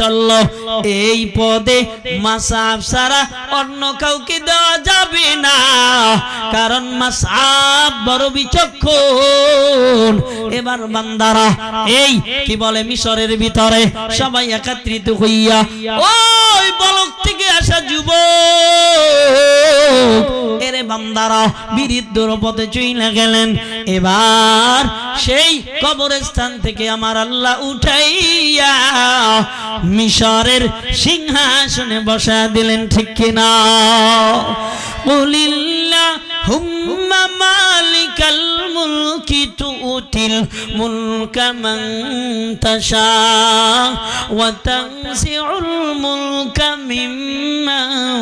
চলল। এই পদে মাসাব সারা অন্য কাউকে দেওয়া যাবে না। কারণ মাসাব বড় বিচক্ষণ। এবার বান্দারা, এই কি বলে মিশরের ভিতরে সবাই একত্রিত হইয়া ওই বলক থেকে আসা যুব এরে বান্দারা বিরুদ্ধর পথে চইলা গেলেন। এবার সেই কবরস্থান থেকে আমার আল্লাহ উঠাইয়া মিশরের সিংহাসনে বসা দিলেন, ঠিক কিনা? বলিল্লা হুম্মা মালিকাল মুলকি তুতিল মুলকা মান তাশা ওয়া তানসিউল মুলকা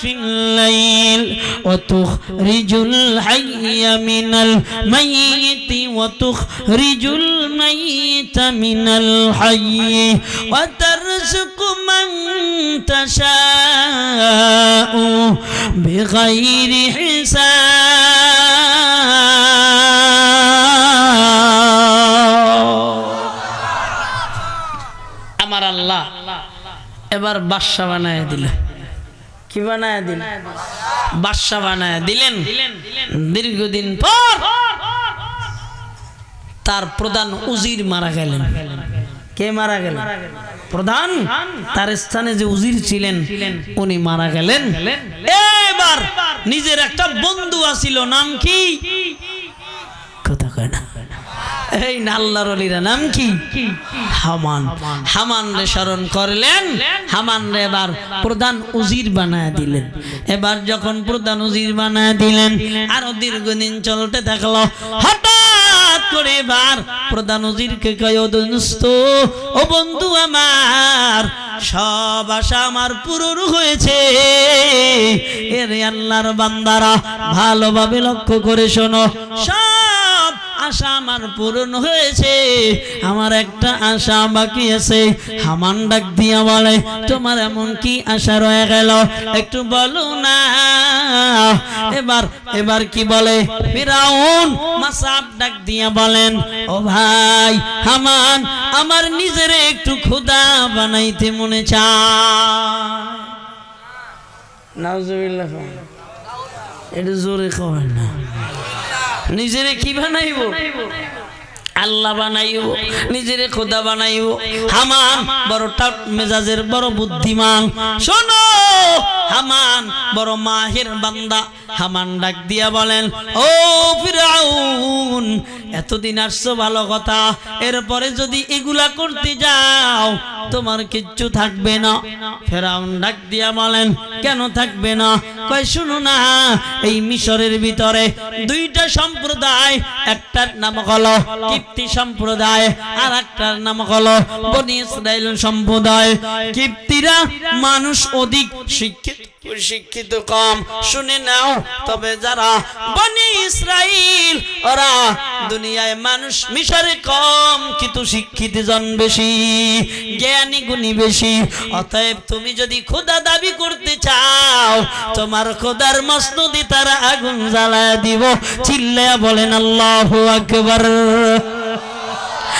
في الليل وتخرج الحي من الميت وتخرج الميت من الحي وترزق من تشاء بغير حساب আমার আল্লাহ এবার বাদশা বানায় দিল কি বানায় দিল? বাদশা বানায় দিলেন। দীর্ঘদিন পর তার প্রধান উজির মারা গেলেন। কে মারা গেলেন? প্রধান? তার স্থানে যে উজির ছিলেন উনি মারা গেলেন। এবার নিজের একটা বন্ধু আছিল নাম কি? কথা কয় না। এই নাল্লার অলিরা নাম কি? হামান। হামান। রে স্মরণ করলেন হামান রে এবার প্রধান উজির বানায় দিলেন। এবার যখন প্রধান উজির বানায় দিলেন আরও দীর্ঘদিন চলতে থাকল। হঠাৎ করে এবার প্রধান উজিরকে কয় দোস্ত ও বন্ধু আমার সব আশা আমার পূরণ হয়েছে। এর আল্লাহর বান্দারা ভালোভাবে লক্ষ্য করে শোনো। সব আশা আমার পূরণ হয়েছে। আমার একটা আশা বাকি আছে। হামান ডাক দিয়া বলে, তোমার এমন কি আশা রয়ে গেল? একটু বলো না। এবার এবার কি বলে? ফিরাউন মাসাব ডাক দিয়া বলেন, ও ভাই, হামান, আমার নিজের একটু ক্ষুদা বানাইতে মনে চায়। নাউজুবিল্লাহ এটা জোরে কবেন না। নিজেরে কি বানাইব? আল্লাহ বানাইব নিজেরে খোদা বানাইব হামান, বড় টাপ মেজাজের, বড় বুদ্ধিমান। শোনো, হামান, বড় মাহের বান্দা। হামান ডাক দিয়া বলেন, ও ফিরাউন, এতদিন আসছো ভালো কথা। এরপরে যদি এগুলা করতে যাও, তোমার কিচ্ছু থাকবে না। ফেরাউন ডাক দিয়া বলেন, কেন থাকবে না? কয়, শুনো না, এই মিশরের ভিতরে দুইটা সম্প্রদায়, একটার নাম হলো কিপ্তি সম্প্রদায় আর একটার নাম হলো বনি ইসরায়েল সম্প্রদায়। কিপ্তিরা মানুষ অধিক শিক্ষিত শিক্ষিত কম। শুনে নাও, তবে যারা বনি ইসরাইল, ওরা দুনিয়ায় মানুষ মিশরে কম, কিন্তু শিক্ষিত জন বেশি, জ্ঞানী গুণী বেশি। অতএব তুমি যদি খোদা দাবি করতে চাও, তোমার খোদার মসনদি তারা আগুন জ্বালায় দিব। চিল্লায়া বলেন আল্লাহু আকবার।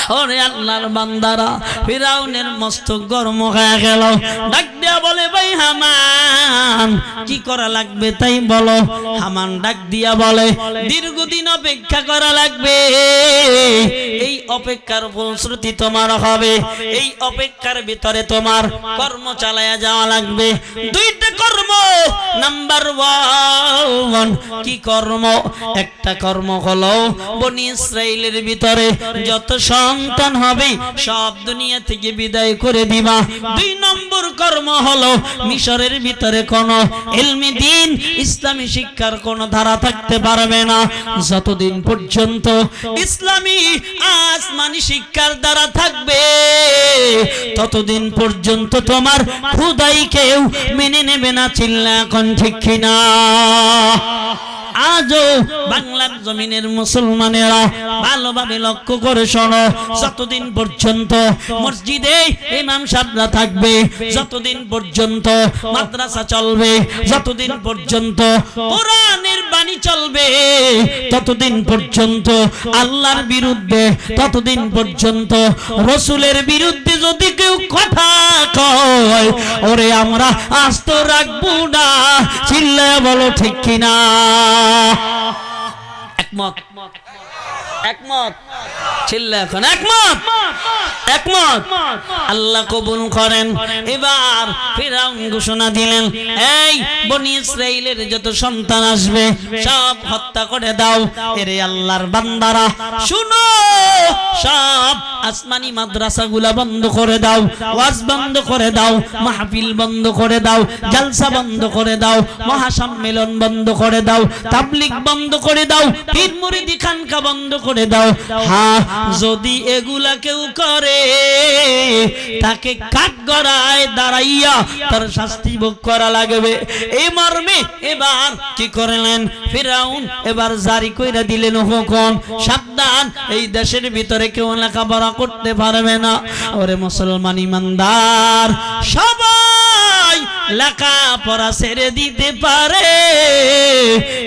ওরে আল্লাহর বান্দারা, ফিরাউনের মস্তক গরম হয়ে গেল। ডাক দিয়া বলে, ভাই হামান, কি করা লাগবে তাই বলো। হামান ডাক দিয়া বলে, দীর্ঘদিন অপেক্ষা করা লাগবে। অপেক্ষার ফলশ্রুতি তোমার হবে। এই অপেক্ষার ভিতরে তোমার কর্ম চালায়া যাওয়া লাগবে। দুইটা কর্ম। নাম্বার ওয়ান কি কর্ম? একটা কর্ম হলো বনি ইসরাইলের ভিতরে যত সন্তান হবে, সব দুনিয়া থেকে বিদায় করে দিবা। দুই নম্বর কর্ম হলো মিশরের ভিতরে কোন এলমি দিন, ইসলামী শিক্ষার কোন ধারা থাকতে পারবে না। যতদিন পর্যন্ত ইসলামী আসমানি শিক্ষার দ্বারা থাকবে। ততদিন পর্যন্ত তোমার খুদাই কেউ মেনে নেবে না, চিল্লা এখন ঠিক কিনা। আজও বাংলার জমিনের মুসলমানেরা ভালোভাবে লক্ষ্য করে শোনো, যতদিন পর্যন্ত মসজিদে ইমাম সাহেবরা থাকবে, যতদিন পর্যন্ত মাদ্রাসা চলবে, যতদিন পর্যন্ত কোরআনের বাণী চলবে। ততদিন পর্যন্ত আল্লাহর বিরুদ্ধে, ততদিন পর্যন্ত রসুলের বিরুদ্ধে যদি কেউ কথা কয়, ওরে আমরা আস্ত রাখব না, চিল্লায় বলো ঠিক কিনা? একমত একমত। চিল্লা এখন একমত? একমত? আল্লাহ কবুল করেন। এবার ফিরাউন ঘোষণা দিলেন এই বনি ইসরাইলের যত সন্তান আসবে সব হত্যা করে দাও। এরে আল্লাহর বান্দারা শুনো সব আসমানি মাদ্রাসাগুলা বন্ধ করে দাও ওয়াজ বন্ধ করে দাও মাহফিল বন্ধ করে দাও জালসা বন্ধ করে দাও মহাসম্মেলন বন্ধ করে দাও তাবলিগ বন্ধ করে দাও পীর মুরিদি খানকা বন্ধ করে দাও। হ্যাঁ যদি এগুলা কেউ করে, তাকে কাঠ গড়ায় দাঁড়াইয়া তার শাস্তি ভোগ করা লাগবে। এই মর্মে এবার কি করলেন? ফিরাউন এবার জারি কইরা দিলেন হুকুম সাবধান, এই দেশের ভিতরে কেউ লেখাপড়া করতে পারবে না। ওরে মুসলমান ইমানদার, সবাই লেখাপড়া ছেড়ে দিতে পারে।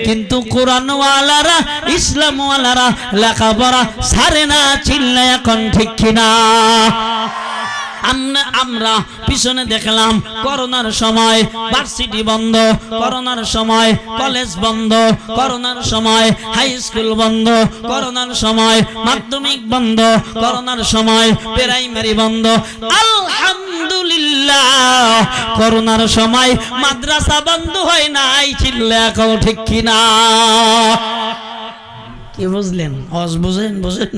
কিন্তু কোরআনওয়ালারা, ইসলামওয়ালারা লেখাপড়া ছাড়ে না, চিল্লা এখন ঠিক কিনা। আমরা পিছনে দেখলাম, করোনার সময় ভার্সিটি বন্ধ, করোনার সময় কলেজ বন্ধ, করোনার সময় হাই স্কুল বন্ধ, করোনার সময় মাধ্যমিক বন্ধ, করোনার সময় প্রাইমারি বন্ধ। করোনার সময় মাদ্রাসা বন্ধ হয় নাই চিল্লা কো ঠিক কিনা? কি বুঝলেন? অস বুঝেন বুঝেন?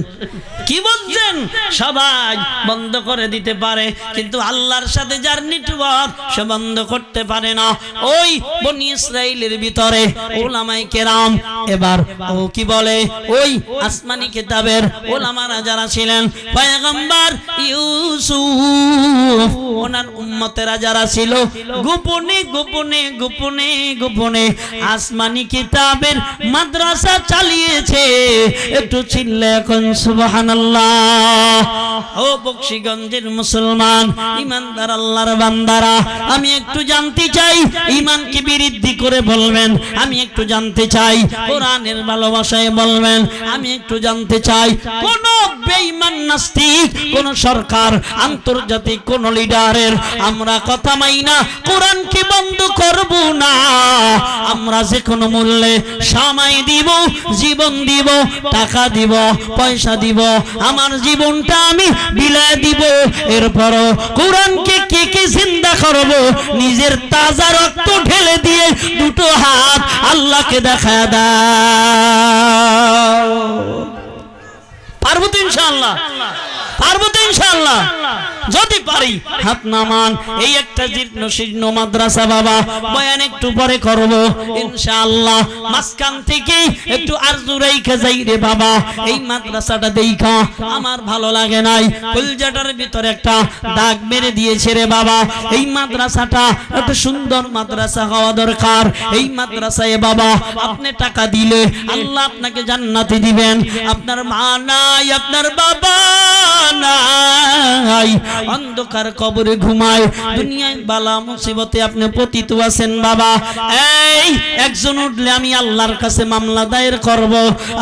কি বুঝছেন সবাই বন্ধ করে দিতে পারে, কিন্তু আল্লাহর সাথে যার নেটওয়ার্ক সে বন্ধ করতে পারে না। ওই বনি ইসরাইলের ভিতরে ওলামাই কেরাম, এবার ও কি বলে? ওই আসমানি কিতাবের ওলামারা যারা ছিলেন, পয়গম্বর ইউসুফ, ওনার উম্মতেরা যারা ছিল, গোপনে গোপনে গোপনে গোপনে আসমানি কিতাবের মাদ্রাসা চালিয়েছে। একটু চিল্লে এখন, সুবহানাল্লাহ। ও বক্সিগঞ্জের মুসলমান, ইমানদার আল্লাহর বান্দারা, আমি একটু জানতে চাই ইমানকে বৃদ্ধি করে বলবেন, আমি একটু জানতে চাই, কোরআনের ভালোবাসায় বলবেন, আমি একটু জানতে চাই, কোন বেঈমান নাস্তিক, কোন সরকার, আন্তর্জাতিক কোন লিডারের, আমরা কথা মাই না কোরআনকে বন্ধ করব না। আমরা যে কোনো মূল্যে সময় দিব, জীবন দিব, টাকা দিব, পয়সা দিব, আমার জীবনটা আমি বিলায় দিব। এরপরও কোরআনকে কে কে জিন্দা করব? নিজের তাজা রক্ত ঢেলে দিয়ে দুটো হাত আল্লাহকে দেখা দাও। পারব তো ইনশাআল্লাহ? পারব তো ইনশাআল্লাহ। যদি পারি হাত নামান এই একটা জীর্ণ শীর্ণ মাদ্রাসা বাবা বয়ান একটু পরে করব। ইনশাআল্লাহ মাঝখান থেকে একটু আরজু রেখে যাই রে বাবা। এই মাদ্রাসাটা দেইখা আমার ভালো লাগে নাই। কলজাটার ভিতরে একটা দাগ মেরে দিয়েছে রে বাবা। এই মাদ্রাসাটা একটা সুন্দর মাদ্রাসা হওয়া দরকার। এই মাদ্রাসায় বাবা আপনি টাকা দিলে আল্লাহ আপনাকে জান্নাতে দিবেন। আপনার মা নাই আপনার বাবা। নাই। অন্ধকার কবরে ঘুমায়। দুনিয়ায় বালা মুসিবতে আপনি পতিত আছেন, বাবা। এই, একজন উঠলে আমি আল্লাহর কাছে মামলা দায়ের করব।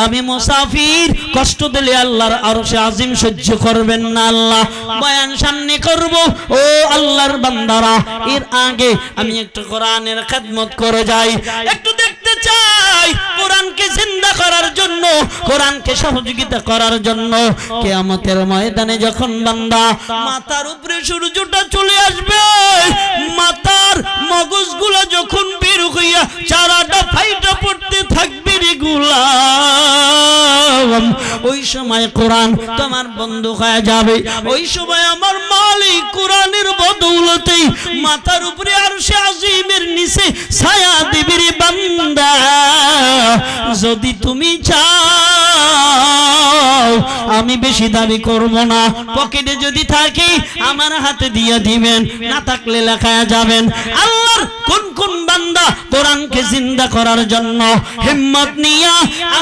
আমি মুসাফির, কষ্ট দিলে আল্লাহর আরও সে আজিম সহ্য করবেন না আল্লাহ। বয়ান সামনে করব। ও আল্লাহর বান্দারা, এর আগে আমি একটু কোরআনের খেদমত করে যাই। একটু চাই কোরআনকে জিন্দা করার জন্য, কোরআনকে সহযোগিতা করার জন্য। কেয়ামতের ময়দানে যখন বান্দা মাথার উপরে সূর্যটা চলে আসবে সময় কোরআন তোমার বন্ধু হয়ে যাবে। ওই সময় আমার মালিক কোরআনের বদৌলতেই মাথার উপরে আর সে আজিমের নিচে ছায়া দেবীর বান্দা। যদি তুমি চাও, আমি বেশি দাবি করব না। পকেটে যদি থাকে, আমার হাতে দিয়ে দিবেন। না থাকলে লেখায় যাবেন, আল্লাহর কোন কোন বান্দা কোরআনকে জিন্দা করার জন্য হিম্মত নিয়া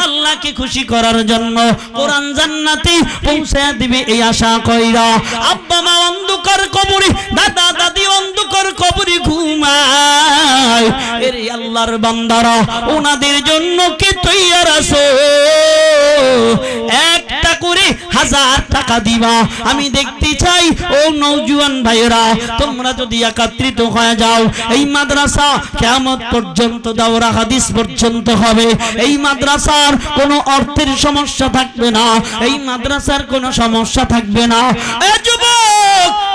আল্লাহকে খুশি করার জন্য কোরআন জান্নাতে পৌঁছে দিবে এই আশা কইরা। আব্বা মা অন্ধকার কবরে, দাদা দাদি অন্ধকার কবরে ঘুমায়। এর আল্লাহর বান্দারা, ওনাদের জন্য কি তৈয়ার আছো? একটা হাজার টাকা দিবা। আমি দেখতে চাই, ও নৌজুয়ান ভাইরা তোমরা যদি একত্রিত হয়ে যাও, এই মাদ্রাসা কেমন পর্যন্ত দাওরা হাদিস পর্যন্ত হবে। এই মাদ্রাসার কোনো অর্থের সমস্যা থাকবে না, এই মাদ্রাসার কোনো সমস্যা থাকবে না। যুবক!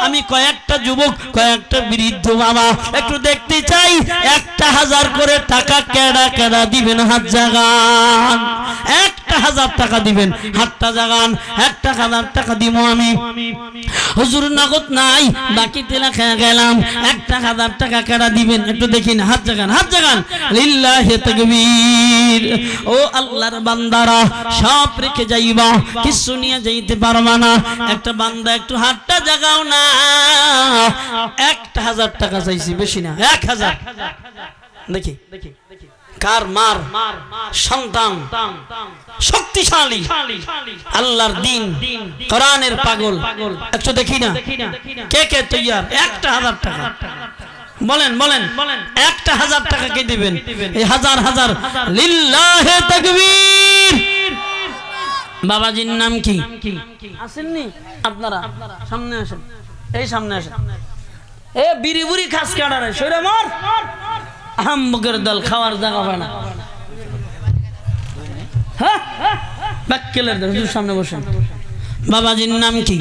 আমি কয়েকটা যুবক, কয়েকটা বৃদ্ধ বাবা, একটু দেখতে চাই, একটা হাজার করে টাকা কেডা কেডা দিবেন হাত জাগান। একটা হাজার টাকা দিবেন হাতটা জাগান, একটা হাজার টাকা দিব আমি। হুজুর নগদ নাই বাকি তেলা খেয়ে গেলাম, একটা হাজার টাকা কেডা দিবেন? একটু দেখি না হাত জাগান হাত জাগান। লিল্লাহি তাকবীর। ও আল্লাহর বান্দারা, সব রেখে যাইবা, কিছু নিয়ে যাইতে পারবা না। একটা বান্দা একটু হাতটা জাগাও না একটা হাজার টাকা চাইছি, বেশি না, এক হাজার। দেখি, কার মার সন্তান শক্তিশালী, আল্লাহর দিন, কোরআনের পাগল। দেখি না, কে কে তৈয়ার? একটা হাজার টাকা। বলেন বলেন, একটা হাজার টাকা কে দিবেন? এই হাজার হাজার। লিল্লাহে তাকবীর। বাবাজির নাম কি? আসেননি? আপনারা, সামনে আসেন। এই সামনে আসে। এ বিড়ি বুড়ি খাস কাটারে সৈরা মর। আহম্বকের দল খাওয়ার জায়গা হয় না। হ্যাঁ? দল সামনে বাবাজির নাম কি?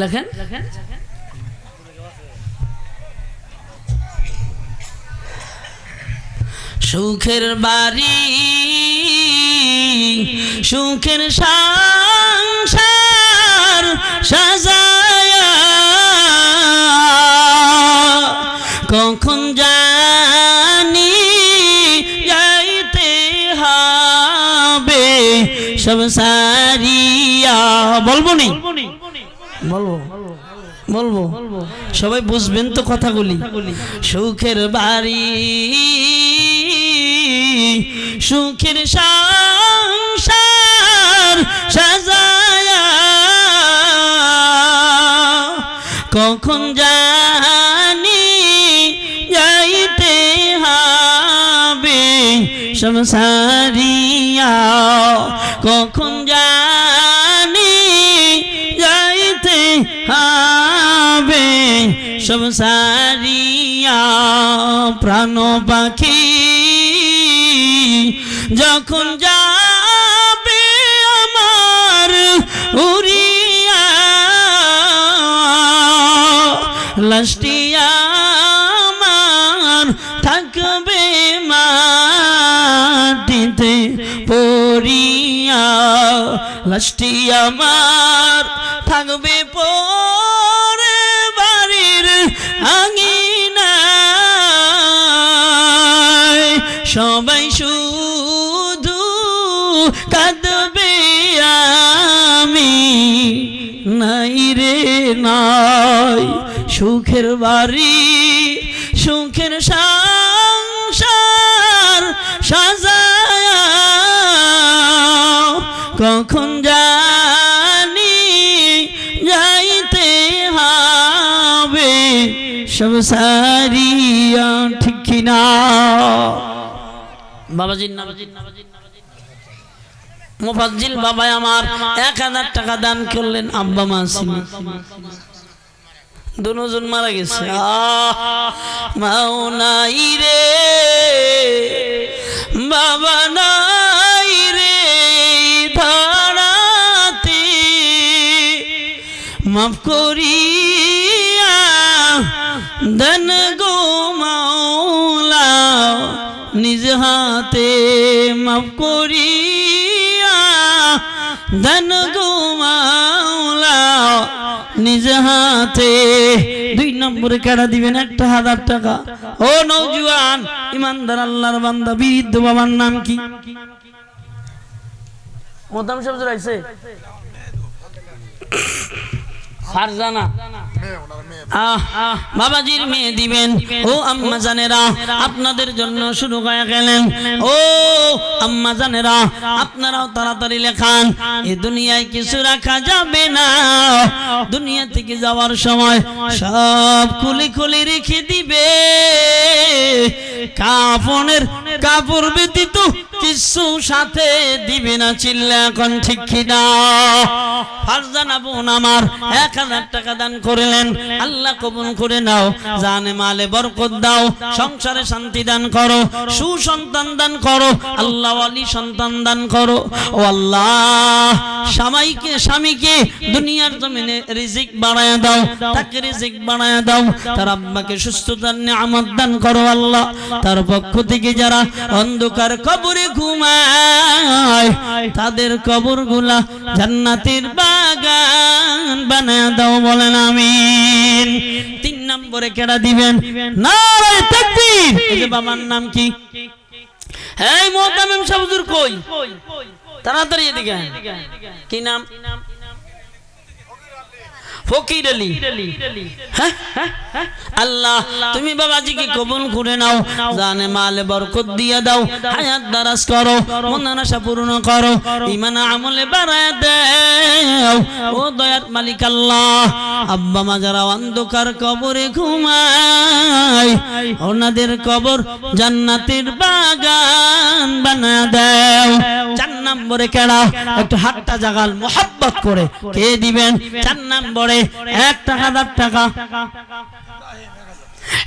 লেখেন? সুখের বাড়ি, সুখের সংসার সাজায়া। কখন জানি যাইতে হবে, সব সারিয়া। বলব নি? বলব। বলব। সবাই বুঝবেন তো কথাগুলি। সুখের বাড়ি সুখের সংসার সাজায়া। কখন জানি যাইতে হবে, সব সারিয়া। কখন জানি যাইতে হবে, সব সারিয়া। প্রাণ পাখি যখন যাবে আমার উড়িয়া লাস্টিয়া আমার থাকবে মাটিতে পড়িয়া লাস্টি আমার থাকবে পরে নাই। সুখের বাড়ি, সুখের সংসার সাজায়া কখন জানি যাইতে হবে, সব সারিয়া ঠিক কিনা। বাবাজির নাম। মুফাজ্জিল বাবা আমার এক হাজার টাকা দান করলেন, আব্বা মা আসেনি দুজন মারা গেছে। মাও নাই রে, বাবা নাই রে ধরাতে মাফ করিয়া দেন গো মাওলা, নিজ হাতে মাফ করিয়া ধন গুমাওলা নিজ হাতে দুই নম্বরে কেডা দিবেন একটা হাজার টাকা। ও নৌজুয়ান ইমানদার আল্লাহর বান্দা বৃদ্ধ বাবার নাম কি? মোদাম সাহেব রাইছে ফারজানা। বাবাজির মেয়ে দিবেন। ও আম্মা জানেরা, আপনাদের জন্য শুরু হয়ে গেলেন। ও আম্মা জানেরা, আপনারাও তাড়াতাড়ি লেখান। এ দুনিয়ায় কিছু রাখা যাবে না। দুনিয়া থেকে যাওয়ার সময় সব খুলে খুলে রেখে দিবে। কাফনের কাপড় ব্যতীত কিছু সাথে দিবে না চিল্লা, এখন ঠিক বোন আমার এক হাজার টাকা দান করলেন। আল্লাহ কবুল করে নাও, জানে মালে বরকত দাও, সংসারে শান্তি দান করো, সুসন্তান দান করো, আল্লাহ আলী সন্তান দান করো। ও আল্লাহ, স্বামীকে স্বামীকে দুনিয়ার জমিনে রিজিক বাড়ায় দাও, তাকে রিজিক বাড়ায় দাও, তার আব্বাকে সুস্থতার নিয়ামত দান করো আল্লাহ। তার পক্ষ থেকে যারা অন্ধকার কবরে ঘুমায়, তাদের কবরগুলা জান্নাতের বাগান বানায় দাও বলেন, আমিন। তিন নম্বরে কেডা দিবেন? নারায় তাকবীর। এই বাবার নাম কি? এই মোহতামিম সাহুজুর কই? তাড়াতাড়ি এদিকে। কি নাম? ফকির আলী হ্যাঁ? হ্যাঁ? আল্লাহ তুমি বাবাজিকে কবুল করে নাও। জানে মালে বরকত দিয়ে দাও। হায়াত দারাজ করো আশা পূর্ণ করো ইমান আমলে বাড়ায় দাও। ও দয়ার মালিক আল্লাহ আব্বা মা যারা অন্ধকার কবরে ঘুমায় ওনাদের কবর জান্নাতের বাগান বানা দেও। চার নম্বরে কেডা একটু হাতটা জাগাল মোহাব্বত করে। কে দিবেন? চার নম্বরে একটা হাজার টাকা।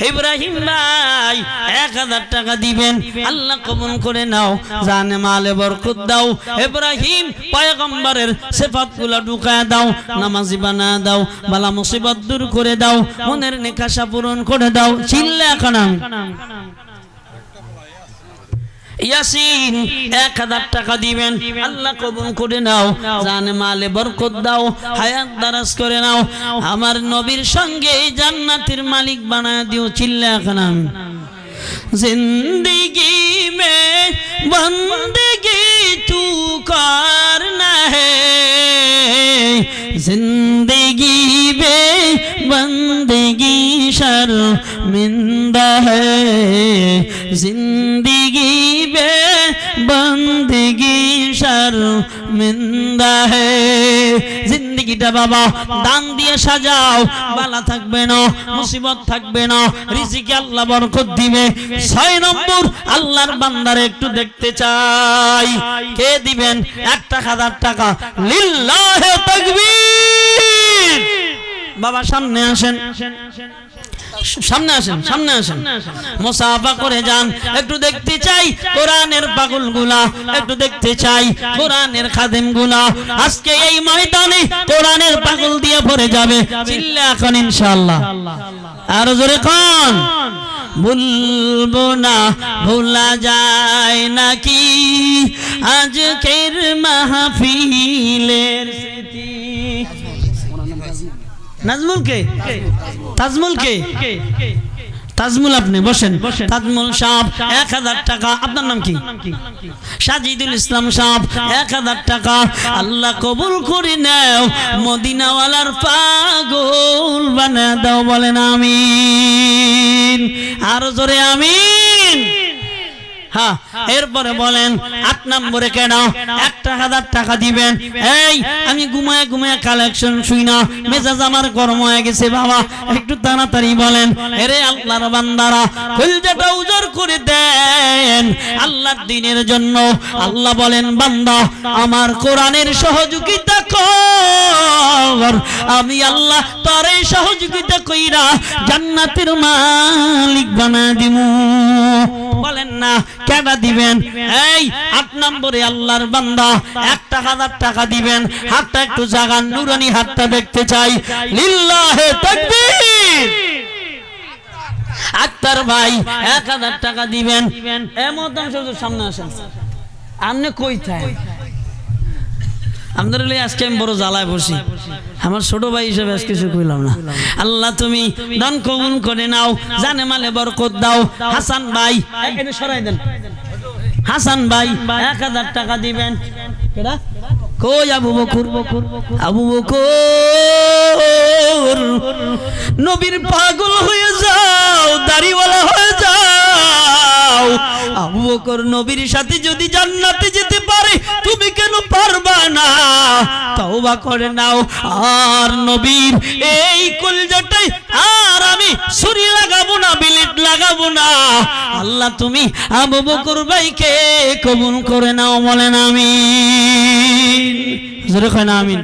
ইব্রাহিম ভাই, এক হাজার টাকা দিবেন। আল্লাহ কবুল করে নাও। জানে মালে বরকত দাও। ইব্রাহিম পয়গম্বরের সিফাতগুলা ঢুকায় দাও, নামাজি বানা দাও, বালা মুসিবত দূর করে দাও, মনের নিকাশা পূরণ করে দাও। চিল্লা এখন ইয়াসিন, এক হাজার টাকা দিবেন। আল্লাহ কবুল করে নাও। জানে মালে বরকত দাও, হায়াত দারাজ করে নাও। আমার নবীর সঙ্গে জান্নাতের মালিক বানায় দিও চিল্লা এখন আমি মে বন্দগি তু কর না হে? জিন্দগি বন্দেগি বন্দগি শর্মিন্দা হে? জিন্দগি বন্দিগি শর্মিন্দা হে। জিন্দিগিটা বাবা, দান দিয়ে সাজাও, বালা থাকবে না, মুসিবত থাকবে না, রিজিকে আল্লাহ বরকত দিবে। ছয় নম্বর, আল্লাহর বান্দারে একটু দেখতে চাই। কে দিবেন? এক টাকা হাজার টাকা। লিল্লাহে তাকবীর। বাবা, সামনে আসেন। সামনে আসেন সামনে আসেন মোসাফা করে যান একটু দেখতে চাই কোরআনের পাগলগুলা একটু দেখতে চাই কোরআনের খাদেমগুলা আজকে এই ময়দানে কোরআনের পাগল দিয়ে ভরে যাবে। চিল্লা এখন ইনশাআল্লাহ। আর জোরে কোন। ভুলবো না ভোলা যায় নাকি? আজকের মাহফিলের নাজমুল কে তাজমুল কে? তাজমুল আপনি বসেন। তাজমুল সাহেব এক হাজার টাকা। আপনার নাম কি? সাজিদুল ইসলাম সাহেব এক হাজার টাকা। আল্লাহ কবুল করে নেও মদিনাওয়ালার পাগল বানা দাও বলেন আমিন। আরও জোরে আমিন। হ্যাঁ এরপরে বলেন আট নম্বরে কেন একটা হাজার টাকা দিবেন। এই আমি ঘুমায় ঘুমায় কালেকশন শুই না মেজাজ আমার গরম হয়ে গেছে বাবা। একটু তাড়াতাড়ি বলেন এরে আল্লাহর বান্দারা উজর করে দেন। আল্লাহর দিনের জন্য আল্লাহ বলেন বান্দা আমার কোরআনের সহযোগিতা কর। আমি আল্লাহ তোর এই সহযোগিতা কইরা জান্নাতের মালিক বানা দিমু। বলেন না কেডা দিবেন? এই আট নম্বরে আল্লাহর বান্দা একটা হাজার টাকা দিবেন। হাতটা একটু জাগান নুরানি হাতটা দেখতে চাই। লিল্লাহে তাকবীর! আক্তার ভাই এক হাজার টাকা দিবেন। এমন সামনে আসেন। আপনি কই থাকেন? আপনার আজকে আমি বড় জ্বালায় বসি আমার ছোট ভাই হিসেবে আজকে কিছু কইলাম না। আল্লাহ তুমি দান কবুল করে নাও জানে মালে বরকত দাও। হাসান ভাই সরাই দেন। হাসান ভাই এক হাজার টাকা দিবেন। কই আবু বকুর? আবু বকুর নবীর পাগল হয়ে যাও দাড়িওয়ালা হয়ে যাও। আবু বকর নবীর সাথে যদি জান্নাতে যেতে পারে, তুমি কেন পারবা না? তওবা করে নাও। আর নবীর এই কলজাটাই আর আমি ছুরি লাগাবো না বিলিট লাগাবো না। আল্লাহ, তুমি আবু বকর ভাইকে কবুল করে নাও, বলেন আমি জোরে কয় না আমিন।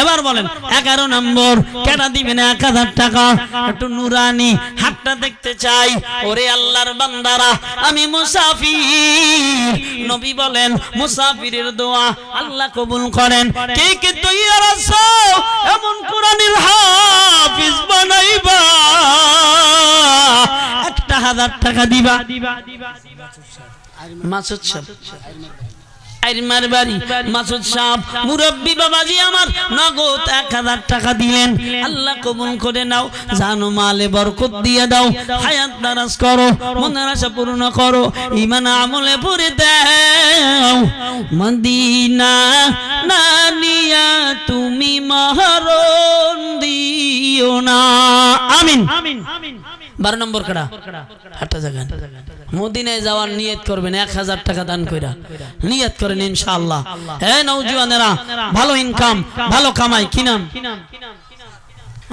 এবার বলেন এগারো নম্বর কেটা দিবেন এক হাজার টাকা? একটু নুরানি হাতটা দেখতে চাই। ওরে আল্লাহর বান্দারা আমি মুসাফির। নবী বলেন মুসাফিরের দোয়া আল্লাহ কবুল করেন। কে কে তৈয়ার আছো? এমন কোরআনের হাফিজ বানাইবা। একটা হাজার টাকা দিবা। মাসুদ সাহেব। আইরমার বাড়ি। মাসুদ সাহেব, মুরব্বী বাবাজি আমার, নগদ এক হাজার টাকা দিলেন। আল্লাহ কবুল করে নাও, জানো মালে বরকত দিয়ে দাও। হায়াত দারাজ করো, মনের আশা পূর্ণ করো ইমান আমলে ভরে দাও। মদিনা নানিয়া, তুমি মহরণ দিও না। আমিন। বারো নম্বর কাড়া? হাটটা জাগান। মদিনায় যাওয়ার নিয়ত করবেন এক হাজার টাকা দান কইরা। নিয়ত করেন ইনশাআল্লাহ। হ্যাঁ নৌজুয়ানেরা ভালো ইনকাম ভালো কামাই কি নাম?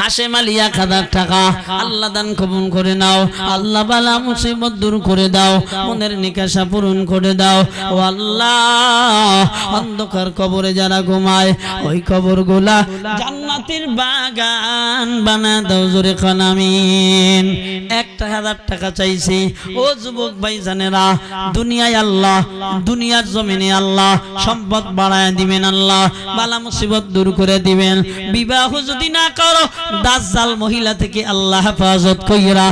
হাসেম আলী এক হাজার টাকা। আল্লাহ দান কবুল করে নাও। আল্লাহ বালা মুসিবত দূর করে দাও। মনের নিকাশা পূরণ করে দাও। ও আল্লাহ, অন্ধকার কবরে যারা ঘুমায়, ওই কবরগুলা জান্নাতের বাগান বানা দাও জোরে খানামিন একটা হাজার টাকা চাইছি। ও যুবক ভাই জানেরা দুনিয়ায় আল্লাহ, দুনিয়ার জমিনে আল্লাহ, সম্পদ বাড়ায় দিবেন আল্লাহ, বালা মুসিবত দূর করে দিবেন। বিবাহ যদি না করো, দাজ্জাল মহিলা থেকে আল্লাহ হেফাজত কইরা,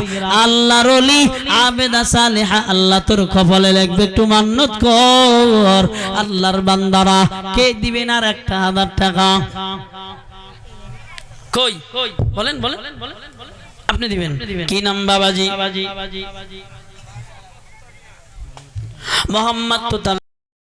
আল্লাহর ওলি, আবেদা সালেহা, আল্লাহ তোর কপালে লাগবে একটু মান্নত কর। আল্লাহর বান্দারা, কে দিবেন আর একটা হাজার টাকা? কই? বলেন বলেন। আপনি দিবেন। কি নাম বাবাজি? মোহাম্মদ তো